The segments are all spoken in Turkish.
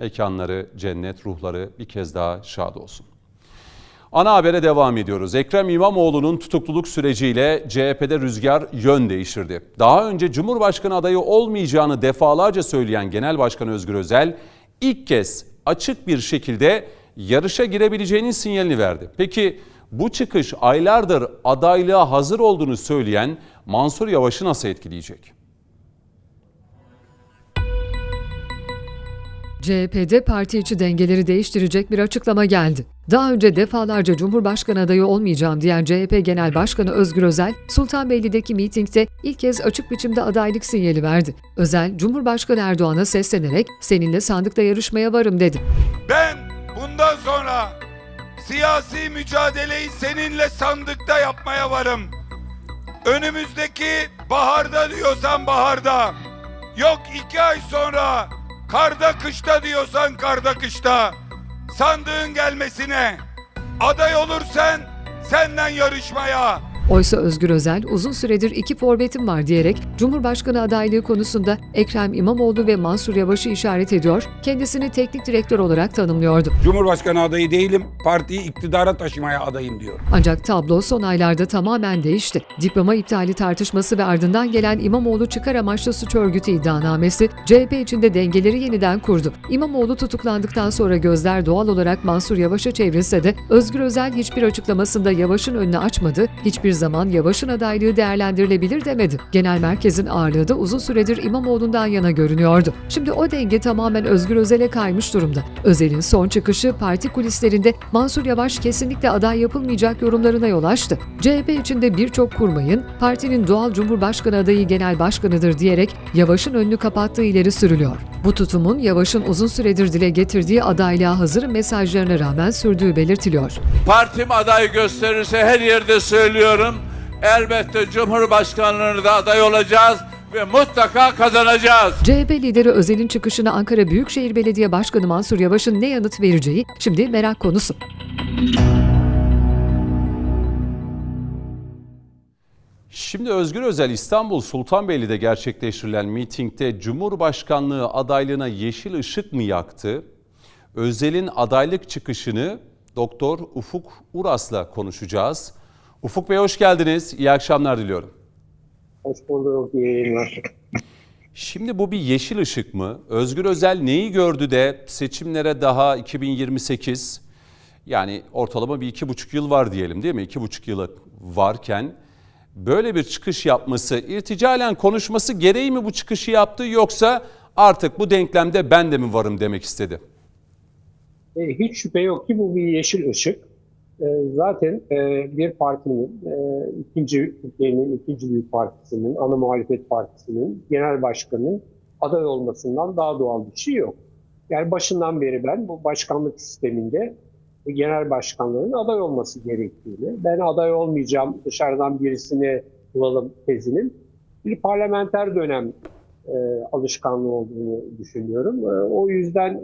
Mekanları cennet, ruhları bir kez daha şad olsun. Ana habere devam ediyoruz. Ekrem İmamoğlu'nun tutukluluk süreciyle CHP'de rüzgar yön değiştirdi. Daha önce Cumhurbaşkanı adayı olmayacağını defalarca söyleyen Genel Başkan Özgür Özel ilk kez açık bir şekilde yarışa girebileceğinin sinyalini verdi. Peki bu çıkış aylardır adaylığa hazır olduğunu söyleyen Mansur Yavaş'ı nasıl etkileyecek? CHP'de parti içi dengeleri değiştirecek bir açıklama geldi. Daha önce defalarca Cumhurbaşkanı adayı olmayacağım diyen CHP Genel Başkanı Özgür Özel, Sultanbeyli'deki mitingde ilk kez açık biçimde adaylık sinyali verdi. Özel, Cumhurbaşkanı Erdoğan'a seslenerek seninle sandıkta yarışmaya varım dedi. Ben bundan sonra siyasi mücadeleyi seninle sandıkta yapmaya varım. Önümüzdeki baharda diyorsan baharda. Yok iki ay sonra karda kışta diyorsan karda kışta. Sandığın gelmesine aday olursan senden yarışmaya. Oysa Özgür Özel uzun süredir iki forvetim var diyerek Cumhurbaşkanı adaylığı konusunda Ekrem İmamoğlu ve Mansur Yavaş'ı işaret ediyor, kendisini teknik direktör olarak tanımlıyordu. Cumhurbaşkanı adayı değilim, partiyi iktidara taşımaya adayım diyor. Ancak tablo son aylarda tamamen değişti. Diploma iptali tartışması ve ardından gelen İmamoğlu çıkar amaçlı suç örgütü iddianamesi CHP içinde dengeleri yeniden kurdu. İmamoğlu tutuklandıktan sonra gözler doğal olarak Mansur Yavaş'a çevrilse de Özgür Özel hiçbir açıklamasında Yavaş'ın önünü açmadı, hiçbir zaman Yavaş'ın adaylığı değerlendirilebilir demedi. Genel merkezin ağırlığı da uzun süredir İmamoğlu'ndan yana görünüyordu. Şimdi o denge tamamen Özgür Özel'e kaymış durumda. Özel'in son çıkışı parti kulislerinde Mansur Yavaş kesinlikle aday yapılmayacak yorumlarına yol açtı. CHP içinde birçok kurmayın partinin doğal Cumhurbaşkanı adayı genel başkanıdır diyerek Yavaş'ın önünü kapattığı ileri sürülüyor. Bu tutumun Yavaş'ın uzun süredir dile getirdiği adaylığa hazırım mesajlarına rağmen sürdüğü belirtiliyor. Partim aday gösterirse her yerde söylüyorum. Elbette Cumhurbaşkanlığına da aday olacağız ve mutlaka kazanacağız. CHP lideri Özel'in çıkışına Ankara Büyükşehir Belediye Başkanı Mansur Yavaş'ın ne yanıt vereceği şimdi merak konusu. Şimdi Özgür Özel İstanbul Sultanbeyli'de gerçekleştirilen mitingde Cumhurbaşkanlığı adaylığına yeşil ışık mı yaktı? Özel'in adaylık çıkışını Doktor Ufuk Uras'la konuşacağız. Ufuk Bey hoş geldiniz. İyi akşamlar diliyorum. Hoş bulduk, iyi yayınlar. Şimdi bu bir yeşil ışık mı? Özgür Özel neyi gördü de seçimlere daha 2028 yani ortalama bir iki buçuk yıl var diyelim değil mi? İki buçuk yılı varken böyle bir çıkış yapması, irticalen konuşması gereği mi bu çıkışı yaptı yoksa artık bu denklemde ben de mi varım demek istedi? E, hiç şüphe yok ki bu bir yeşil ışık. E, zaten e, bir partinin, e, ikinci Türkiye'nin ikinci büyük partisinin, ana muhalefet partisinin genel başkanının aday olmasından daha doğal bir şey yok. Yani başından beri ben bu başkanlık sisteminde genel başkanların aday olması gerektiğini, ben aday olmayacağım dışarıdan birisini bulalım tezinin bir parlamenter dönem e, alışkanlığı olduğunu düşünüyorum. O yüzden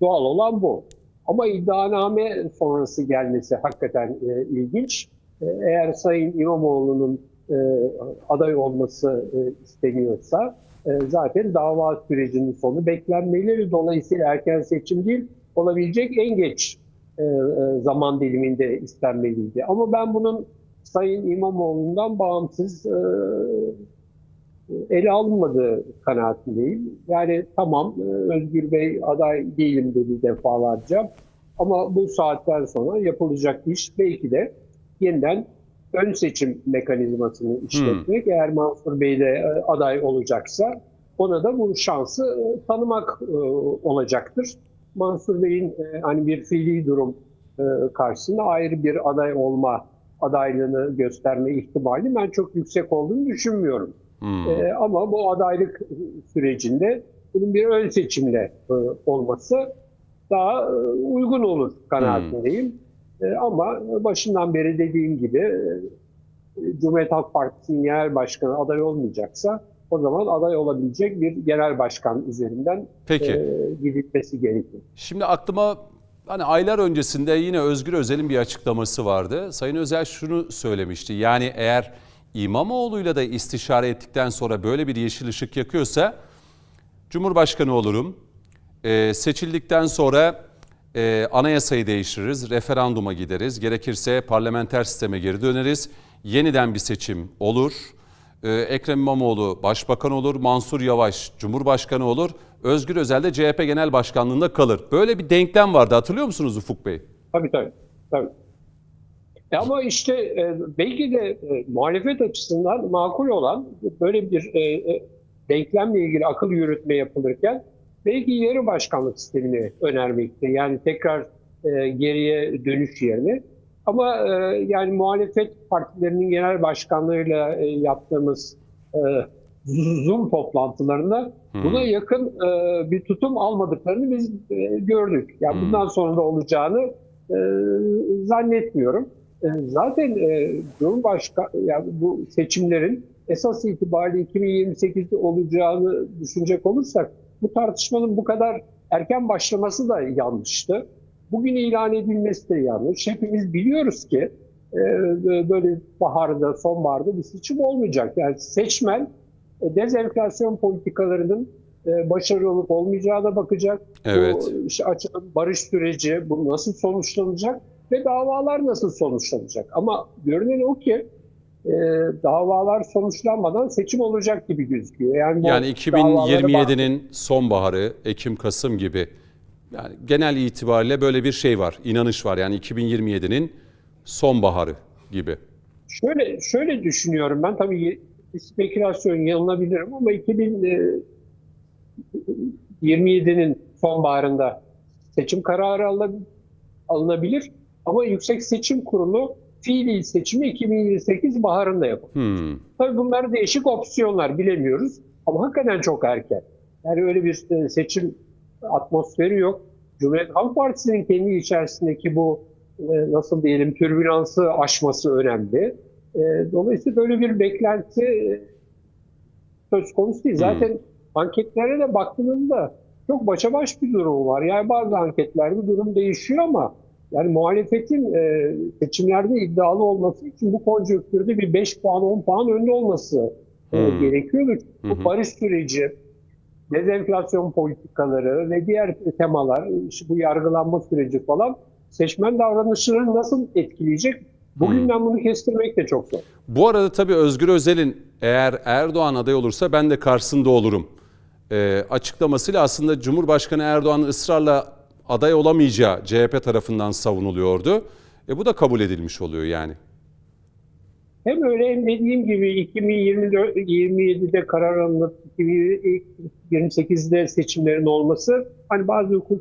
doğal olan bu. Ama iddianame sonrası gelmesi hakikaten e, ilginç. E, eğer Sayın İmamoğlu'nun e, aday olması e, isteniyorsa e, zaten dava sürecinin sonu beklenmeleri dolayısıyla erken seçim değil olabilecek en geç e, e, zaman diliminde istenmeliydi. Ama ben bunun Sayın İmamoğlu'ndan bağımsız e, ele alınmadığı kanaatindeyim. Yani tamam e, Özgür Bey aday değilim dedi defalarca ama bu saatten sonra yapılacak iş belki de yeniden ön seçim mekanizmasını işletmek. Eğer Mansur Bey de e, aday olacaksa ona da bu şansı e, tanımak olacaktır. Mansur Bey'in hani bir fiili durum karşısında ayrı bir aday olma adaylığını gösterme ihtimali ben çok yüksek olduğunu düşünmüyorum. Hmm. Ee, ama bu adaylık sürecinde bunun bir ön seçimle e, olması daha e, uygun olur kanaatindeyim. E, ama başından beri dediğim gibi e, Cumhuriyet Halk Partisi'nin genel başkanı aday olmayacaksa o zaman aday olabilecek bir genel başkan üzerinden Peki. e, gidilmesi gerekir. Şimdi aklıma hani aylar öncesinde yine Özgür Özel'in bir açıklaması vardı. Sayın Özel şunu söylemişti. Yani eğer İmamoğlu'yla da istişare ettikten sonra böyle bir yeşil ışık yakıyorsa Cumhurbaşkanı olurum. e, seçildikten sonra e, anayasayı değiştiririz, referanduma gideriz. Gerekirse parlamenter sisteme geri döneriz. Yeniden bir seçim olur. E, Ekrem İmamoğlu başbakan olur, Mansur Yavaş cumhurbaşkanı olur. Özgür Özel de CHP Genel Başkanlığında kalır. Böyle bir denklem vardı hatırlıyor musunuz Ufuk Bey? Tabii tabii. tabii. E ama işte e, belki de e, muhalefet açısından makul olan böyle bir e, e, denklemle ilgili akıl yürütme yapılırken belki yarı başkanlık sistemini önermekti. Yani tekrar e, geriye dönüş yerine. Ama e, yani muhalefet partilerinin genel başkanlığıyla e, yaptığımız e, Zoom toplantılarında buna yakın e, bir tutum almadıklarını biz e, gördük. Yani bundan sonra da olacağını e, zannetmiyorum. E, zaten e, Cumhurbaşkanı yani bu seçimlerin esas itibariyle 2028'de olacağını düşünecek olursak bu tartışmanın bu kadar erken başlaması da yanlıştı. Bugün ilan edilmesi de yanlış. Hepimiz biliyoruz ki e, böyle baharda, sonbaharda bir seçim olmayacak. Yani seçmen e, dezenflasyon politikalarının e, başarılı olup olmayacağına bakacak. Evet. Bu işte açılan barış süreci bu nasıl sonuçlanacak ve davalar nasıl sonuçlanacak? Ama görünen o ki e, davalar sonuçlanmadan seçim olacak gibi gözüküyor. Yani, Yani davalara bak- 2027'nin sonbaharı, Ekim-Kasım gibi yani genel itibariyle böyle bir şey var, inanış var. Yani 2027'nin sonbaharı gibi. Şöyle şöyle düşünüyorum ben tabii spekülasyon yanılabilirim ama 2027'nin sonbaharında seçim kararı alın- alınabilir ama Yüksek Seçim Kurulu fiili seçimi 2028 baharında yapar. Hmm. Tabii bunlar değişik opsiyonlar bilemiyoruz ama hakikaten çok erken. Yani öyle bir e, seçim atmosferi yok. Cumhuriyet Halk Partisi'nin kendi içerisindeki bu e, nasıl diyelim türbülansı aşması önemli. E, Dolayısıyla böyle bir beklenti söz konusu değil. Zaten anketlere de baktığınızda çok başa baş bir durum var. Yani bazı anketlerde durum değişiyor ama yani muhalefetin e, seçimlerde iddialı olması için bu konjonktürde bir 5 puan 10 puan önde olması e, Hmm. gerekiyordu. Hı Bu barış süreci, dezenflasyon politikaları ve diğer temalar, işte bu yargılanma süreci falan seçmen davranışlarını nasıl etkileyecek? Bugünden bunu kestirmek de çok zor. Bu arada tabii Özgür Özel'in eğer Erdoğan aday olursa ben de karşısında olurum e, açıklamasıyla aslında Cumhurbaşkanı Erdoğan'ın ısrarla aday olamayacağı CHP tarafından savunuluyordu. E bu da kabul edilmiş oluyor yani. Hem öyle hem dediğim gibi 2024 27'de karar alınıp 2028'de seçimlerin olması hani bazı hukuki